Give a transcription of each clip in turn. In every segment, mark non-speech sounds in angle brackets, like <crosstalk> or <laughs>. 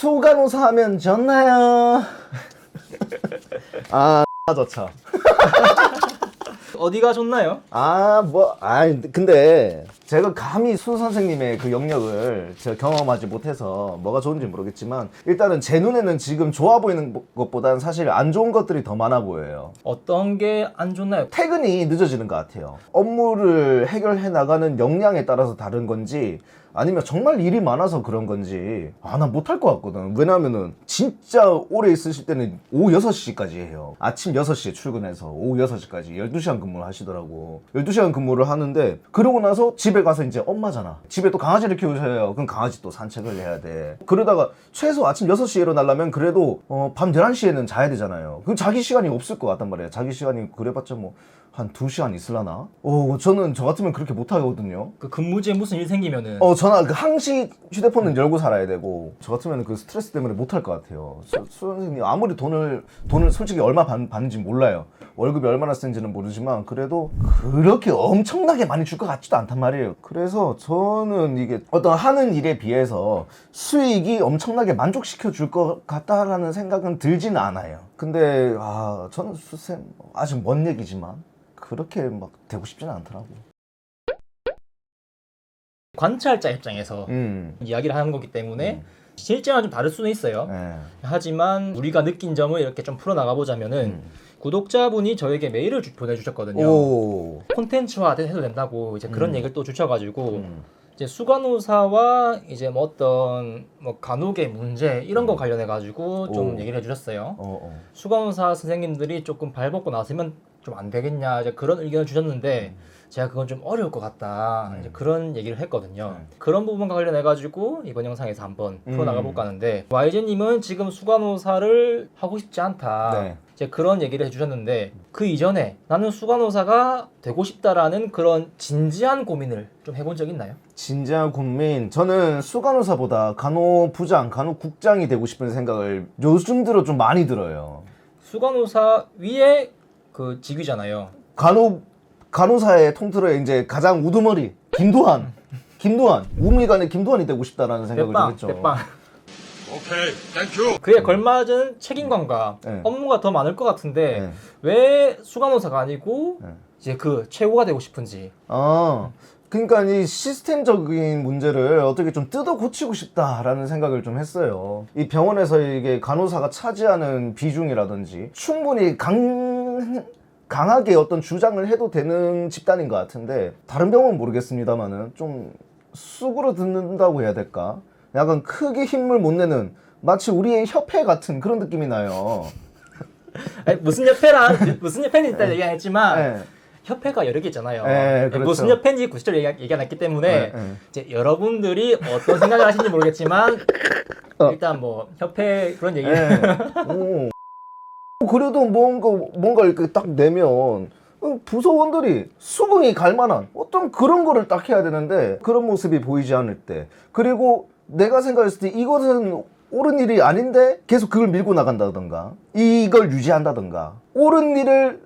수간호사 하면 좋나요? <laughs> 아 <laughs> 좋죠. 어디가 좋나요? 아, 뭐, 아, 근데 제가 감히 수 선생님의 그 영역을 제가 경험하지 못해서 뭐가 좋은지 모르겠지만 일단은 제 눈에는 지금 좋아 보이는 것보다는 사실 안 좋은 것들이 더 많아 보여요. 어떤 게 안 좋나요? 퇴근이 늦어지는 것 같아요. 업무를 해결해 나가는 역량에 따라서 다른 건지 아니면 정말 일이 많아서 그런 건지 아 나 못할 것 같거든. 왜냐면은 진짜 오래 있으실 때는 오후 6시까지 해요. 아침 6시에 출근해서 오후 6시까지 12시간 근무를 하시더라고. 12시간 근무를 하는데 그러고 나서 집에 가서 이제 엄마잖아. 집에 또 강아지를 키우셔요. 그럼 강아지 또 산책을 해야 돼. 그러다가 최소 아침 6시에 일어나려면 그래도 어, 밤 11시에는 자야 되잖아요. 그럼 자기 시간이 없을 것 같단 말이에요 자기 시간이 그래봤자 뭐 한 2시간 있을라나? 어, 저는 저 같으면 그렇게 못 하거든요. 그 근무지에 무슨 일 생기면은 어, 전화 그 항시 휴대폰은 열고 살아야 되고 저 같으면 그 스트레스 때문에 못할 것 같아요. 수, 수 선생님 아무리 돈을 돈을 솔직히 얼마 받, 받는지 몰라요. 월급이 얼마나 센지는 모르지만 그래도 그렇게 엄청나게 많이 줄 것 같지도 않단 말이에요. 그래서 저는 이게 어떤 하는 일에 비해서 수익이 엄청나게 만족시켜 줄 것 같다라는 생각은 들지는 않아요. 근데 아 저는 수쌤 아직 먼 얘기지만 그렇게 막 되고 싶지는 않더라고. 관찰자 입장에서 음. 이야기를 하는 거기 때문에 실제랑 좀 다를 수는 있어요. 네. 하지만 우리가 느낀 점을 이렇게 좀 풀어 나가 보자면은 구독자분이 저에게 메일을 주- 보내주셨거든요. 음. 오. 콘텐츠화 해도 된다고 이제 그런 음. 얘기를 또 주셔가지고 음. 이제 수간호사와 이제 뭐 어떤 뭐 간혹의 문제 이런 거 관련해 가지고 좀 오. 얘기를 해주셨어요. 어, 어. 수간호사 선생님들이 조금 발벗고 나서면 좀 안 되겠냐 이제 그런 의견을 주셨는데 제가 그건 좀 어려울 것 같다 이제 그런 얘기를 했거든요. 음. 그런 부분과 관련해 가지고 이번 영상에서 한번 풀어 나가 음. 볼까 하는데 YG님은 지금 수간호사를 하고 싶지 않다. 네. 이제 그런 얘기를 해주셨는데 그 이전에 나는 수간호사가 되고 싶다라는 그런 진지한 고민을 좀 해본 적 있나요? 진지한 국민 저는 수간호사보다 간호부장, 간호국장이 되고 싶은 생각을 요즘 들어 좀 많이 들어요. 수간호사 위에 그 직위잖아요. 간호 간호사의 통틀어 이제 가장 우두머리 김도한, 김도한 우미간의 김도한이 되고 싶다라는 생각을 좀 대빵, 했죠. 대빵. 오케이, 땡큐. 그에 걸맞은 책임감과 네. 업무가 더 많을 것 같은데 네. 왜 수간호사가 아니고 네. 이제 그 최고가 되고 싶은지 아, 그러니까 이 시스템적인 문제를 어떻게 좀 뜯어 고치고 싶다라는 생각을 좀 했어요. 이 병원에서 이게 간호사가 차지하는 비중이라든지 충분히 강 강하게 어떤 주장을 해도 되는 집단인 것 같은데 다른 병원은 모르겠습니다만은 좀 쑥으로 듣는다고 해야 될까? 약간 크게 힘을 못 내는 마치 우리의 협회 같은 그런 느낌이 나요. <laughs> 아니, 무슨 협회란 무슨 협회는 일단 얘기 안 했지만 네. 협회가 여러 개 있잖아요. 네, 그렇죠. 무슨 협회인지 구체적으로 얘기, 얘기 안 했기 때문에 네, 네. 이제 여러분들이 어떤 생각을 하시는지 모르겠지만 어. 일단 뭐 협회 그런 얘기 <laughs> 예. 오. 그래도 뭔가 뭔가 이렇게 딱 내면 어, 부서원들이 수긍이 갈 만한 어떤 그런 거를 딱 해야 되는데 그런 모습이 보이지 않을 때. 그리고 내가 생각했을 때 이것은 옳은 일이 아닌데 계속 그걸 밀고 나간다던가 이걸 유지한다던가 옳은 일을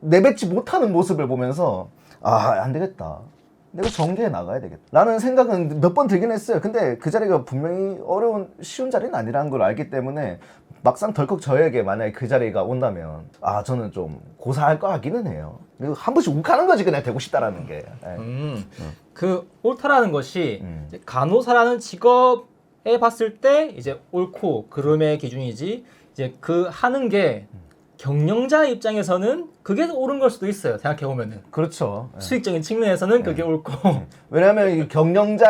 내뱉지 못하는 모습을 보면서 아 안 되겠다. 내가 정계에 나가야 되겠다. 라는 생각은 몇 번 들긴 했어요. 근데 그 자리가 분명히 어려운 쉬운 자리는 아니라는 걸 알기 때문에 막상 덜컥 저에게 만약에 그 자리가 온다면 아 저는 좀 고사할 것 같기는 해요 그리고 한 번씩 욱하는 거지 그냥 되고 싶다라는 게 예. 음, 그 옳다라는 것이 음. 이제 간호사라는 직업에 봤을 때 이제 옳고 그름의 기준이지 이제 그 하는 게 경영자 입장에서는 그게 옳은 걸 수도 있어요. 생각해 보면은 그렇죠 예. 수익적인 측면에서는 그게 옳고 왜냐하면 이 경영자가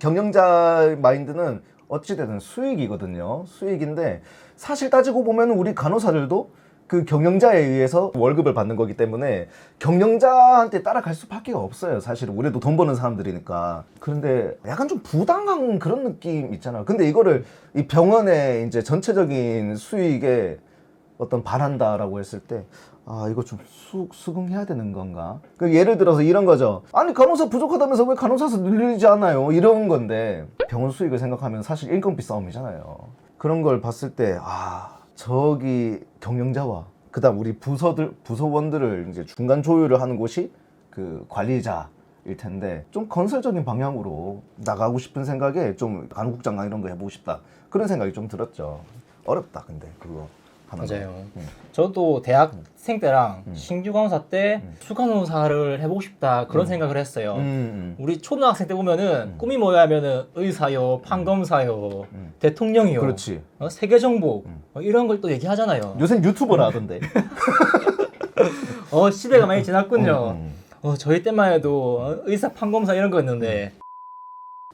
경영자 마인드는 어찌되든 수익이거든요. 수익인데 사실 따지고 보면 우리 간호사들도 그 경영자에 의해서 월급을 받는 거기 때문에 경영자한테 따라갈 수밖에 없어요. 사실은 우리도 돈 버는 사람들이니까. 그런데 약간 좀 부당한 그런 느낌 있잖아요. 근데 이거를 이 병원의 이제 전체적인 수익에 어떤 반한다라고 했을 때, 아, 이거 좀 수, 수긍해야 되는 건가? 그 예를 들어서 이런 거죠. 아니, 간호사 부족하다면서 왜 간호사수 늘리지 않아요? 이런 건데, 병원 수익을 생각하면 사실 인건비 싸움이잖아요. 그런 걸 봤을 때, 아, 저기 경영자와, 그 다음 우리 부서들, 부서원들을 이제 중간 조율을 하는 곳이 그 관리자, 일 텐데 좀 건설적인 방향으로 나가고 싶은 생각에 좀 간호국장관 이런 거 해보고 싶다 그런 생각이 좀 들었죠. 어렵다 근데 그거 하는 거. 맞아요. 음. 저도 대학생 때랑 음. 신규 강사 때 음. 수간호사를 해보고 싶다 그런 생각을 했어요. 음, 음. 우리 초등학생 때 보면은 음. 꿈이 뭐야 하면은 의사요, 판검사요, 음. 대통령이요, 그렇지. 어, 세계 정복 음. 어, 이런 걸 또 얘기하잖아요. 요새 유튜버라 하던데. <laughs> 어 시대가 많이 지났군요. 음, 음. 어, 저희 때만 해도 어, 의사 판검사 이런 거였는데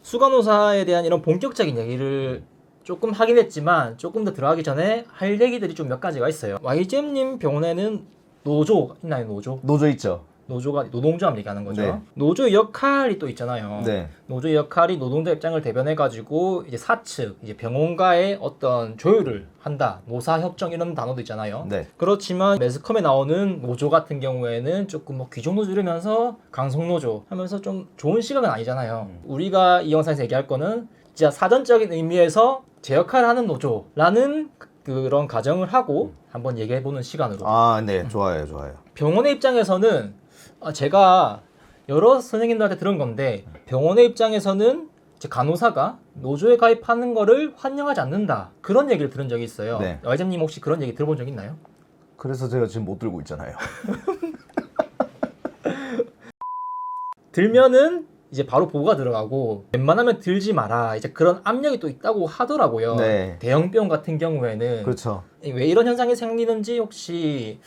수간호사에 대한 이런 본격적인 얘기를 조금 하긴 했지만 조금 더 들어가기 전에 할 얘기들이 좀 몇 가지가 있어요. YGM님 병원에는 노조 있나요? 노조? 노조 있죠. 노조가 노동조합 얘기하는 거죠. 네. 노조의 역할이 또 있잖아요. 네. 노조의 역할이 노동자 입장을 대변해 가지고 이제 사측, 이제 병원과의 어떤 조율을 한다. 노사 협정 이런 단어도 있잖아요. 네. 그렇지만 매스컴에 나오는 노조 같은 경우에는 조금 뭐 귀족 노조 이러면서 강성 노조 하면서 좀 좋은 시각은 아니잖아요. 음. 우리가 이 영상에서 얘기할 거는 진짜 사전적인 의미에서 제 역할을 하는 노조라는 그런 가정을 하고 한번 얘기해 보는 시간으로. 아, 네. 좋아요, 좋아요. 병원의 입장에서는 아, 제가 여러 선생님들한테 들은 건데 병원의 입장에서는 이제 간호사가 노조에 가입하는 거를 환영하지 않는다 그런 얘기를 들은 적이 있어요. 네. 와이장님 혹시 그런 얘기 들어본 적 있나요? 그래서 제가 지금 못 들고 있잖아요. <laughs> 들면은 이제 바로 보고가 들어가고 웬만하면 들지 마라 이제 그런 압력이 또 있다고 하더라고요. 네. 대형병 같은 경우에는 그렇죠. 왜 이런 현상이 생기는지 혹시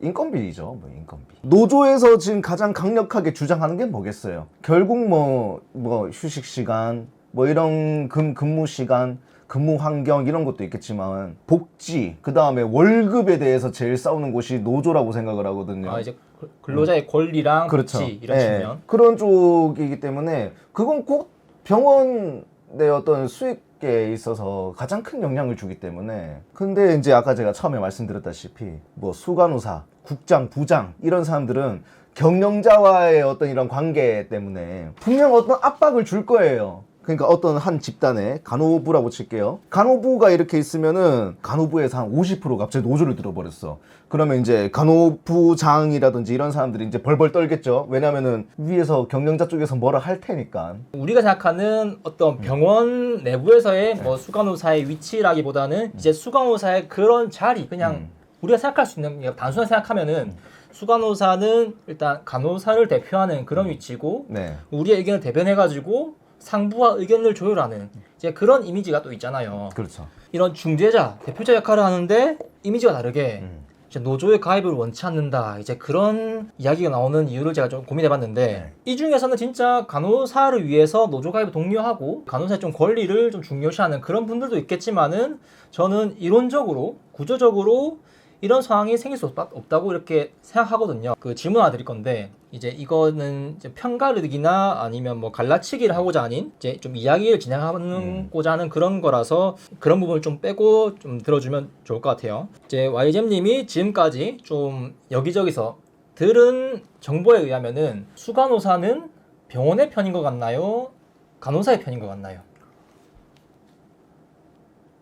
인건비죠, 뭐 인건비. 노조에서 지금 가장 강력하게 주장하는 게 뭐겠어요? 결국 뭐, 뭐 휴식 시간, 뭐 이런 근, 근무 시간, 근무 환경 이런 것도 있겠지만 복지, 그 다음에 월급에 대해서 제일 싸우는 곳이 노조라고 생각을 하거든요. 아, 이제 근로자의 권리랑 그렇죠. 복지 이런 예, 측면. 그런 쪽이기 때문에 그건 꼭 병원의 어떤 수익에 있어서 가장 큰 영향을 주기 때문에 근데 이제 아까 제가 처음에 말씀드렸다시피 뭐 수간호사, 국장, 부장 이런 사람들은 경영자와의 어떤 이런 관계 때문에 분명 어떤 압박을 줄 거예요. 그러니까 어떤 한 집단에 간호부라고 칠게요. 간호부가 이렇게 있으면은 간호부에서 한 50% 갑자기 노조를 들어버렸어. 그러면 이제 간호부장이라든지 이런 사람들이 이제 벌벌 떨겠죠. 왜냐면은 위에서 경영자 쪽에서 뭐라 할 테니까. 우리가 생각하는 어떤 병원 내부에서의 뭐 수간호사의 위치라기보다는 이제 수간호사의 그런 자리 그냥 음. 우리가 생각할 수 있는 그냥 단순하게 생각하면은 수간호사는 일단 간호사를 대표하는 그런 위치고 네. 우리의 의견을 대변해 가지고 상부와 의견을 조율하는 이제 그런 이미지가 또 있잖아요. 그렇죠. 이런 중재자, 대표자 역할을 하는데 이미지가 다르게 음. 이제 노조의 가입을 원치 않는다. 이제 그런 이야기가 나오는 이유를 제가 좀 고민해봤는데 네. 이 중에서는 진짜 간호사를 위해서 노조 가입을 독려하고 간호사의 좀 권리를 좀 중요시하는 그런 분들도 있겠지만은 저는 이론적으로 구조적으로 이런 상황이 생길 수 없다, 없다 고 이렇게 생각하거든요. 그 질문 하나 드릴 건데 이제 이거는 이제 편가르기나 아니면 뭐 갈라치기를 하고자 하는 이제 좀 이야기를 진행하고자 하는 그런 거라서 그런 부분을 좀 빼고 좀 들어주면 좋을 것 같아요. 이제 YGM님이 지금까지 좀 여기저기서 들은 정보에 의하면은 수간호사는 병원의 편인 것 같나요? 간호사의 편인 것 같나요?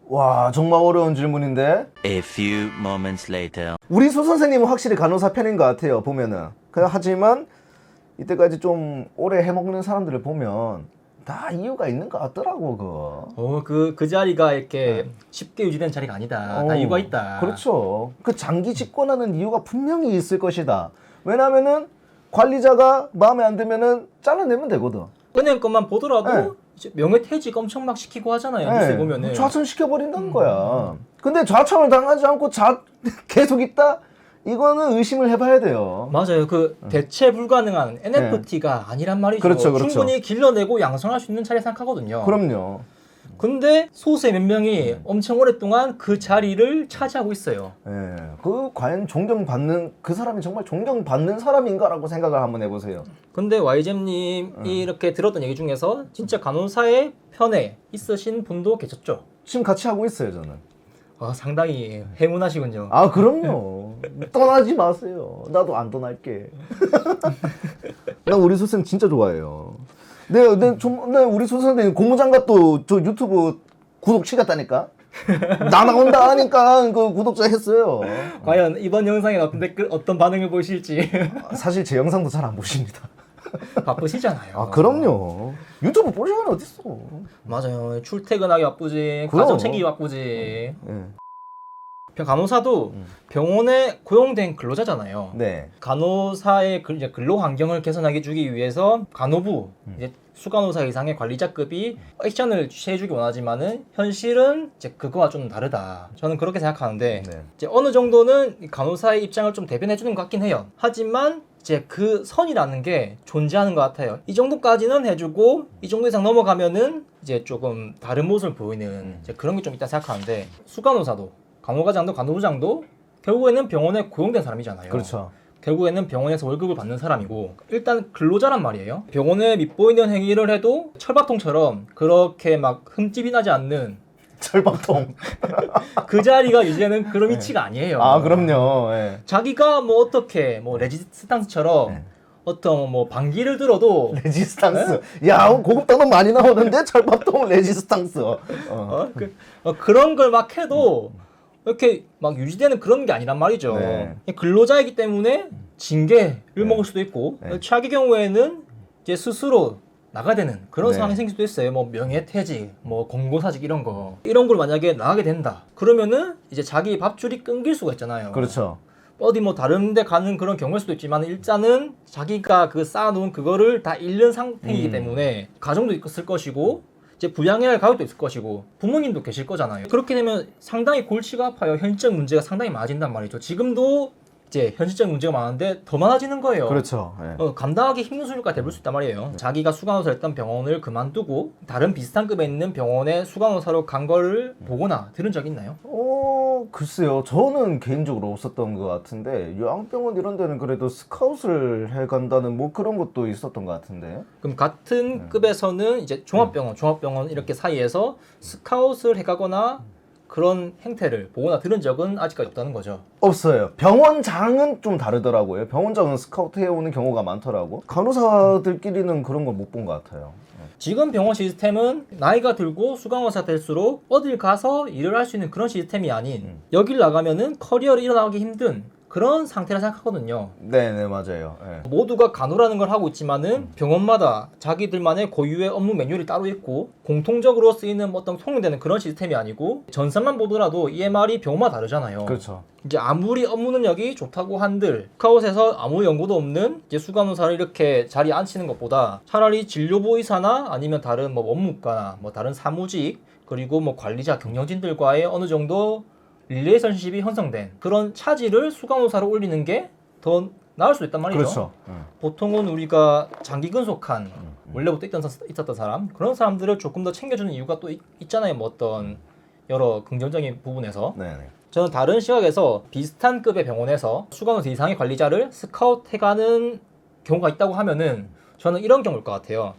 와 정말 어려운 질문인데 A few moments later. 우리 수 선생님은 확실히 간호사 편인 것 같아요 보면은 그 하지만 이때까지 좀 오래 해먹는 사람들을 보면 다 이유가 있는 것 같더라고 그거 어, 그, 그 자리가 이렇게 쉽게 유지된 자리가 아니다. 다 어, 이유가 있다. 그렇죠. 그 장기 집권하는 이유가 분명히 있을 것이다. 왜냐하면은 관리자가 마음에 안 들면은 잘라내면 되거든. 은행 것만 보더라도 네. 이제 명예퇴직 엄청 막 시키고 하잖아요. 뉴스에 네, 보면은. 음. 좌천 시켜버린다는 거야. 근데 좌천을 당하지 않고 자, <laughs> 계속 있다? 이거는 의심을 해봐야 돼요. 맞아요. 그 대체 불가능한 NFT가 아니란 말이죠. 음. 네. 그렇죠, 그렇죠. 충분히 길러내고 양성할 수 있는 자리 생각하거든요. 그럼요. 근데 소수의 몇 명이 음. 엄청 오랫동안 그 자리를 차지하고 있어요. 예, 그 과연 존경받는 그 사람이 정말 존경받는 사람인가라고 생각을 한번 해보세요. 근데 YGM님이 음. 이렇게 들었던 얘기 중에서 진짜 간호사의 편에 있으신 분도 계셨죠. 지금 같이 하고 있어요, 저는. 아, 상당히 행운하시군요. 아, 그럼요. 떠나지 마세요. 나도 안 떠날게. <laughs> 나 우리 선생님 진짜 좋아해요. 내가, 내, 좀, 내 우리 선생님 고무장갑도 저 유튜브 구독 시켰다니까? 나 나온다 하니까 그 구독자 했어요. 과연 이번 영상에 어떤 댓글 어떤 반응을 보실지 사실 제 영상도 잘 안 보십니다. 바쁘시잖아요. 아 그럼요. 유튜브 볼 시간이 어딨어. 맞아요. 출퇴근하기 바쁘지, 그럼. 가정 챙기기 바쁘지. 예. 병- 간호사도 음. 병원에 고용된 근로자잖아요. 네. 간호사의 근로 환경을 개선하게 주기 위해서 간호부 음. 이제 수간호사 이상의 관리자급이 액션을 취해주기 원하지만은 현실은 이제 그거와 좀 다르다. 저는 그렇게 생각하는데 네. 이제 어느 정도는 이 간호사의 입장을 좀 대변해 주는 것 같긴 해요. 하지만 이제 그 선이라는 게 존재하는 것 같아요. 이 정도까지는 해주고 이 정도 이상 넘어가면은 이제 조금 다른 모습을 보이는 이제 그런 게 좀 있다 생각하는데 수간호사도 간호과장도 간호부장도 결국에는 병원에 고용된 사람이잖아요. 그렇죠. 결국에는 병원에서 월급을 받는 사람이고 일단 근로자란 말이에요. 병원에 밑보이는 행위를 해도 철밥통처럼 그렇게 막 흠집이 나지 않는 철밥통. <laughs> 그 자리가 이제는 그런 위치가 아니에요. 아 그럼요. 예. 자기가 뭐 어떻게 뭐 레지스탕스처럼 네. 어떤 뭐 방귀를 들어도 레지스탕스. 야 고급 단어 많이 나오는데 철밥통 레지스탕스. 어. 어? 그, 어, 그런 걸 막 해도 이렇게 막 유지되는 그런 게 아니란 말이죠. 네. 근로자이기 때문에 징계를 네. 먹을 수도 있고 네. 최악의 경우에는 이제 스스로 나가야 되는 그런 네. 상황이 생길 수도 있어요. 뭐 명예퇴직, 뭐 공고사직 이런 거 이런 걸 만약에 나가게 된다. 그러면은 이제 자기 밥줄이 끊길 수가 있잖아요. 그렇죠. 어디 뭐 다른 데 가는 그런 경우일 수도 있지만 일단은 자기가 그 쌓아놓은 그거를 다 잃는 상태이기 음. 때문에 가정도 있을 것이고 이제 부양해야 할 가족도 있을 것이고 부모님도 계실 거잖아요. 그렇게 되면 상당히 골치가 아파요. 현실적 문제가 상당히 많아진단 말이죠. 지금도 이제 현실적 문제가 많은데 더 많아지는 거예요. 그렇죠. 예. 어, 감당하기 힘든 수준까지 돼볼 수 있단 말이에요. 자기가 수간호사 했던 병원을 그만두고 다른 비슷한 급에 있는 병원에 수간호사로 간 거를 보거나 들은 적 있나요? 어 글쎄요. 저는 개인적으로 없었던 것 같은데 요양병원 이런 데는 그래도 스카웃을 해 간다는 뭐 그런 것도 있었던 것 같은데. 그럼 같은 급에서는 이제 종합병원, 종합병원 이렇게 사이에서 스카웃을 해가거나 그런 행태를 보거나 들은 적은 아직까지 없다는 거죠. 없어요. 병원장은 좀 다르더라고요. 병원장은 스카우트 해오는 경우가 많더라고. 간호사들끼리는 그런 걸 못 본 것 같아요. 지금 병원 시스템은 나이가 들고 수강원사 될수록 어딜 가서 일을 할 수 있는 그런 시스템이 아닌 음. 여길 나가면은 커리어를 이뤄나가기 힘든 그런 상태라 생각하거든요. 네네 맞아요. 예. 모두가 간호라는 걸 하고 있지만은 병원마다 자기들만의 고유의 업무 매뉴얼이 따로 있고 공통적으로 쓰이는 어떤 통용되는 그런 시스템이 아니고 전산만 보더라도 EMR이 병원마다 다르잖아요. 그렇죠. 이제 아무리 업무 능력이 좋다고 한들 스카웃에서 아무 연고도 없는 이제 수간호사를 이렇게 자리에 앉히는 것보다 차라리 진료부 의사나 아니면 다른 뭐 원무과나 뭐 다른 사무직 그리고 뭐 관리자 경영진들과의 어느 정도 릴레이션십이 형성된 그런 차지를 수간호사로 올리는 게 더 나을 수 있단 말이죠. 그렇죠. 예. 보통은 우리가 장기 근속한 원래부터 있던, 사- 있었던 사람 그런 사람들을 조금 더 챙겨주는 이유가 또 있, 있잖아요. 뭐 어떤 여러 긍정적인 부분에서 네네. 저는 다른 시각에서 비슷한 급의 병원에서 수강의사 이상의 관리자를 스카웃해가는 경우가 있다고 하면은 저는 이런 경우일 것 같아요.